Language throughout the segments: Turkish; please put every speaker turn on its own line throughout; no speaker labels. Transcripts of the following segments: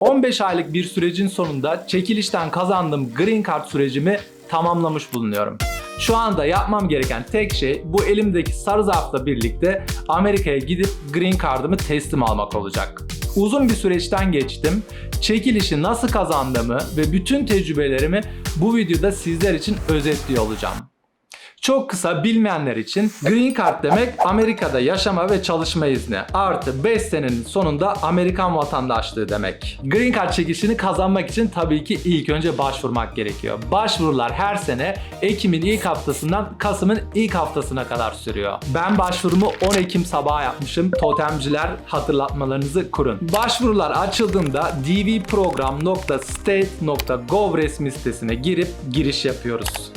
15 aylık bir sürecin sonunda çekilişten kazandığım Green Card sürecimi tamamlamış bulunuyorum. Şu anda yapmam gereken tek şey bu elimdeki sarı zarfla birlikte Amerika'ya gidip Green Card'ımı teslim almak olacak. Uzun bir süreçten geçtim. Çekilişi nasıl kazandığımı ve bütün tecrübelerimi bu videoda sizler için özetliyor olacağım. Çok kısa bilmeyenler için Green Card demek Amerika'da yaşama ve çalışma izni artı 5 senenin sonunda Amerikan vatandaşlığı demek. Green Card çekişini kazanmak için tabii ki ilk önce başvurmak gerekiyor. Başvurular her sene Ekim'in ilk haftasından Kasım'ın ilk haftasına kadar sürüyor. Ben başvurumu 10 Ekim sabahı yapmışım. Totemciler hatırlatmalarınızı kurun. Başvurular açıldığında dvprogram.state.gov resmi sitesine girip giriş yapıyoruz.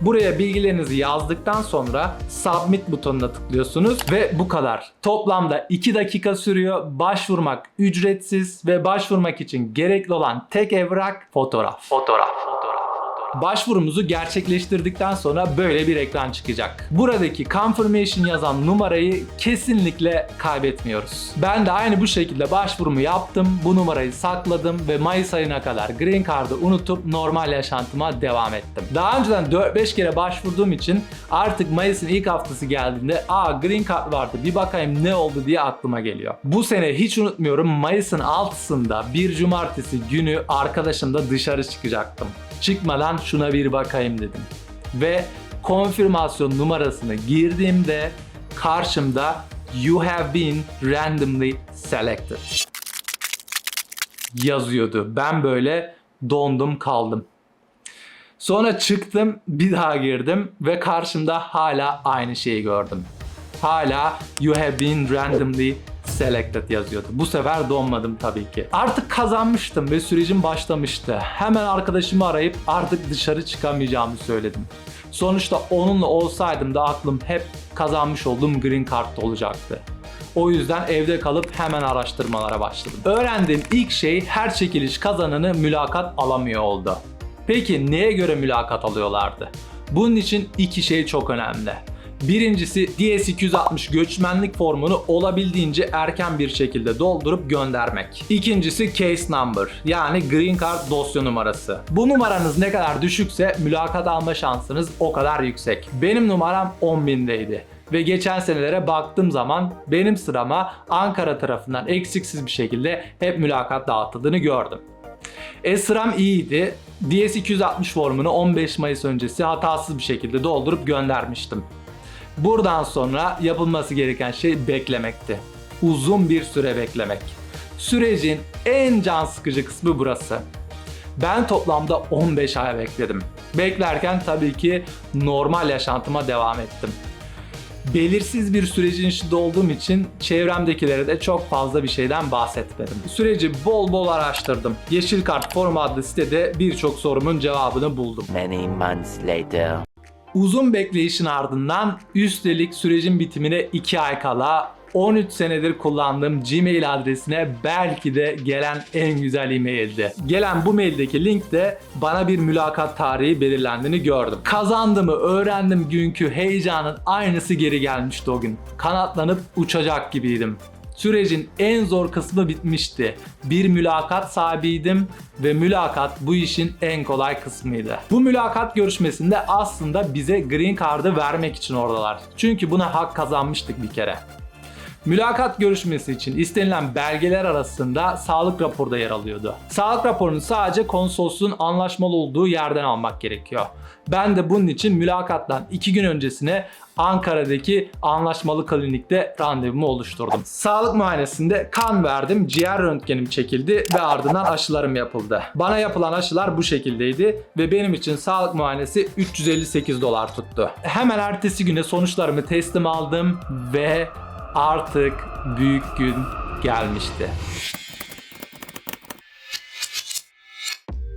Buraya bilgilerinizi yazdıktan sonra submit butonuna tıklıyorsunuz ve bu kadar. Toplamda 2 dakika sürüyor. Başvurmak ücretsiz ve başvurmak için gerekli olan tek evrak fotoğraf. Fotoğraf. Başvurumuzu gerçekleştirdikten sonra böyle bir ekran çıkacak. Buradaki confirmation yazan numarayı kesinlikle kaybetmiyoruz. Ben de aynı bu şekilde başvurumu yaptım. Bu numarayı sakladım ve Mayıs ayına kadar Green Card'ı unutup normal yaşantıma devam ettim. Daha önceden 4-5 kere başvurduğum için artık Mayıs'ın ilk haftası geldiğinde aa Green Card vardı bir bakayım ne oldu diye aklıma geliyor. Bu sene hiç unutmuyorum Mayıs'ın 6'sında bir cumartesi günü arkadaşımla dışarı çıkacaktım. Çıkmadan şuna bir bakayım dedim. Ve konfirmasyon numarasını girdiğimde karşımda You have been randomly selected yazıyordu. Ben böyle dondum kaldım. Sonra çıktım, bir daha girdim ve karşımda hala aynı şeyi gördüm. Hala you have been randomly selected yazıyordu. Bu sefer donmadım tabii ki. Artık kazanmıştım ve sürecim başlamıştı. Hemen arkadaşımı arayıp artık dışarı çıkamayacağımı söyledim. Sonuçta onunla olsaydım da aklım hep kazanmış olduğum green card'da olacaktı. O yüzden evde kalıp hemen araştırmalara başladım. Öğrendiğim ilk şey her çekiliş kazananı mülakat alamıyor oldu. Peki neye göre mülakat alıyorlardı? Bunun için iki şey çok önemli. Birincisi DS260 göçmenlik formunu olabildiğince erken bir şekilde doldurup göndermek. İkincisi case number yani green card dosya numarası. Bu numaranız ne kadar düşükse mülakat alma şansınız o kadar yüksek. Benim numaram 10.000'deydi ve geçen senelere baktığım zaman benim sırama Ankara tarafından eksiksiz bir şekilde hep mülakat dağıtıldığını gördüm. E sıram iyiydi. DS260 formunu 15 Mayıs öncesi hatasız bir şekilde doldurup göndermiştim. Buradan sonra yapılması gereken şey beklemekti. Uzun bir süre beklemek. Sürecin en can sıkıcı kısmı burası. Ben toplamda 15 ay bekledim. Beklerken tabii ki normal yaşantıma devam ettim. Belirsiz bir sürecin içinde olduğum için çevremdekilere de çok fazla bir şeyden bahsetmedim. Süreci bol bol araştırdım. Yeşil Kart Forum adlı sitede birçok sorumun cevabını buldum.
Many months later.
Uzun bekleyişin ardından üstelik sürecin bitimine 2 ay kala 13 senedir kullandığım Gmail adresine belki de gelen en güzel e-maildi. Gelen bu maildeki linkte bana bir mülakat tarihi belirlendiğini gördüm. Kazandığımı öğrendim günkü heyecanın aynısı geri gelmişti o gün. Kanatlanıp uçacak gibiydim. Sürecin en zor kısmı bitmişti. Bir mülakat sahibiydim ve mülakat bu işin en kolay kısmıydı. Bu mülakat görüşmesinde aslında bize green card'ı vermek için oradalar. Çünkü buna hak kazanmıştık bir kere. Mülakat görüşmesi için istenilen belgeler arasında sağlık raporu da yer alıyordu. Sağlık raporunu sadece konsolosluğun anlaşmalı olduğu yerden almak gerekiyor. Ben de bunun için mülakattan 2 gün öncesine Ankara'daki anlaşmalı klinikte randevumu oluşturdum. Sağlık muayenesinde kan verdim, ciğer röntgenim çekildi ve ardından aşılarım yapıldı. Bana yapılan aşılar bu şekildeydi ve benim için sağlık muayenesi 358 dolar tuttu. Hemen ertesi güne sonuçlarımı teslim aldım ve artık büyük gün gelmişti.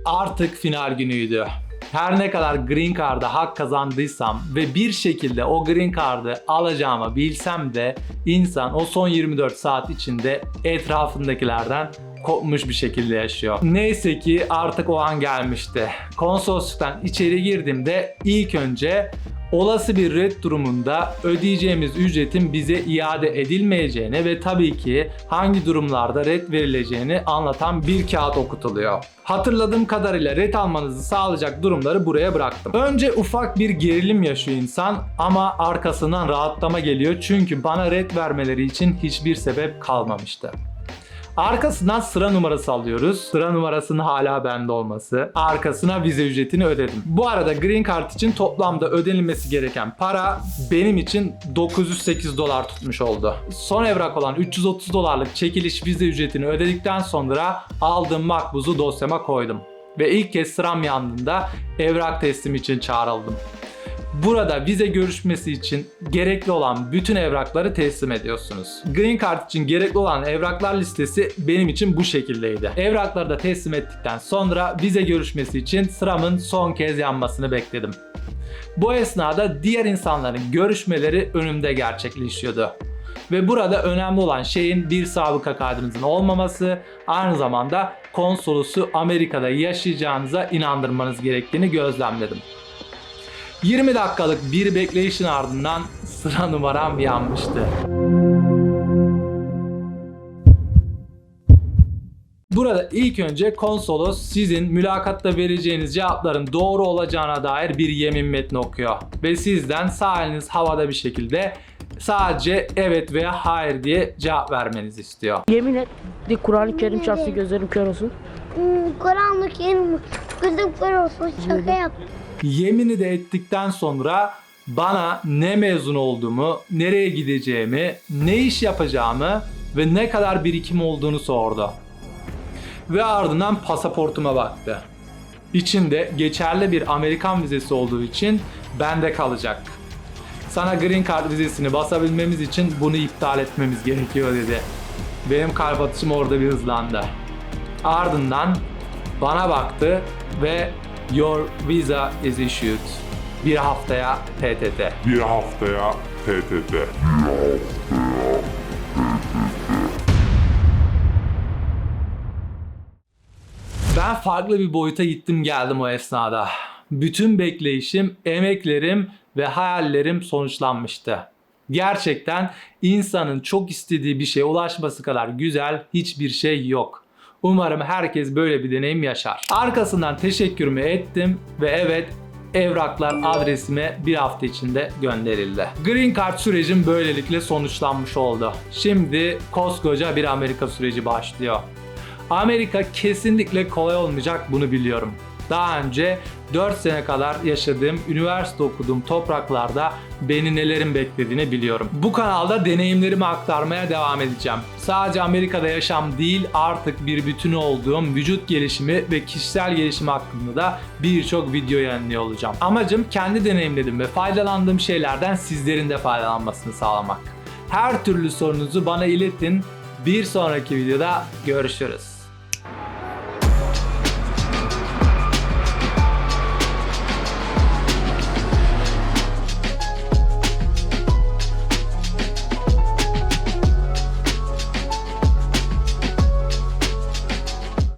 Artık final günüydü. Her ne kadar Green Card'a hak kazandıysam ve bir şekilde o Green Card'ı alacağımı bilsem de insan o son 24 saat içinde etrafındakilerden kopmuş bir şekilde yaşıyor. Neyse ki artık o an gelmişti. Konsolosluktan içeri girdiğimde ilk önce olası bir red durumunda ödeyeceğimiz ücretin bize iade edilmeyeceğini ve tabii ki hangi durumlarda red verileceğini anlatan bir kağıt okutuluyor. Hatırladığım kadarıyla red almanızı sağlayacak durumları buraya bıraktım. Önce ufak bir gerilim yaşıyor insan ama arkasından rahatlama geliyor çünkü bana red vermeleri için hiçbir sebep kalmamıştı. Arkasından sıra numarası alıyoruz. Sıra numarasının hala bende olması. Arkasına vize ücretini ödedim. Bu arada Green Card için toplamda ödenilmesi gereken para benim için 908 dolar tutmuş oldu. Son evrak olan 330 dolarlık çekiliş vize ücretini ödedikten sonra aldığım makbuzu dosyama koydum. Ve ilk kez sıram yandığında evrak teslim için çağrıldım. Burada vize görüşmesi için gerekli olan bütün evrakları teslim ediyorsunuz. Green Card için gerekli olan evraklar listesi benim için bu şekildeydi. Evrakları da teslim ettikten sonra vize görüşmesi için sıramın son kez yanmasını bekledim. Bu esnada diğer insanların görüşmeleri önümde gerçekleşiyordu. Ve burada önemli olan şeyin bir sabıka kaydınızın olmaması, aynı zamanda konsolosu Amerika'da yaşayacağınıza inandırmanız gerektiğini gözlemledim. 20 dakikalık bir bekleyişin ardından sıra numaram yanmıştı. Burada ilk önce konsolos sizin mülakatta vereceğiniz cevapların doğru olacağına dair bir yemin metni okuyor. Ve sizden sağ eliniz havada bir şekilde sadece evet veya hayır diye cevap vermenizi istiyor.
Yemin et de Kur'an-ı Kerim şahsı gözlerim kör olsun.
Hmm, Kur'an'lık yerim gözüm kör olsun şaka yap.
Yemini de ettikten sonra bana ne mezun olduğumu, nereye gideceğimi, ne iş yapacağımı ve ne kadar birikim olduğunu sordu. Ve ardından pasaportuma baktı. İçinde geçerli bir Amerikan vizesi olduğu için bende kalacak. Sana Green Card vizesini basabilmemiz için bunu iptal etmemiz gerekiyor dedi. Benim kalp atışım orada bir hızlandı. Ardından bana baktı ve Your visa is issued. Bir haftaya PTT.
Bir haftaya PTT.
Ben farklı bir boyuta gittim geldim o esnada. Bütün bekleyişim, emeklerim ve hayallerim sonuçlanmıştı. Gerçekten insanın çok istediği bir şeye ulaşması kadar güzel hiçbir şey yok. Umarım herkes böyle bir deneyim yaşar. Arkasından teşekkürümü ettim ve evet evraklar adresime bir hafta içinde gönderildi. Green Card sürecim böylelikle sonuçlanmış oldu. Şimdi koskoca bir Amerika süreci başlıyor. Amerika kesinlikle kolay olmayacak bunu biliyorum. Daha önce 4 sene kadar yaşadığım, üniversite okuduğum topraklarda beni nelerin beklediğini biliyorum. Bu kanalda deneyimlerimi aktarmaya devam edeceğim. Sadece Amerika'da yaşam değil artık bir bütünü olduğum vücut gelişimi ve kişisel gelişim hakkında da birçok video yayınlıyor olacağım. Amacım kendi deneyimlediğim ve faydalandığım şeylerden sizlerin de faydalanmasını sağlamak. Her türlü sorunuzu bana iletin. Bir sonraki videoda görüşürüz.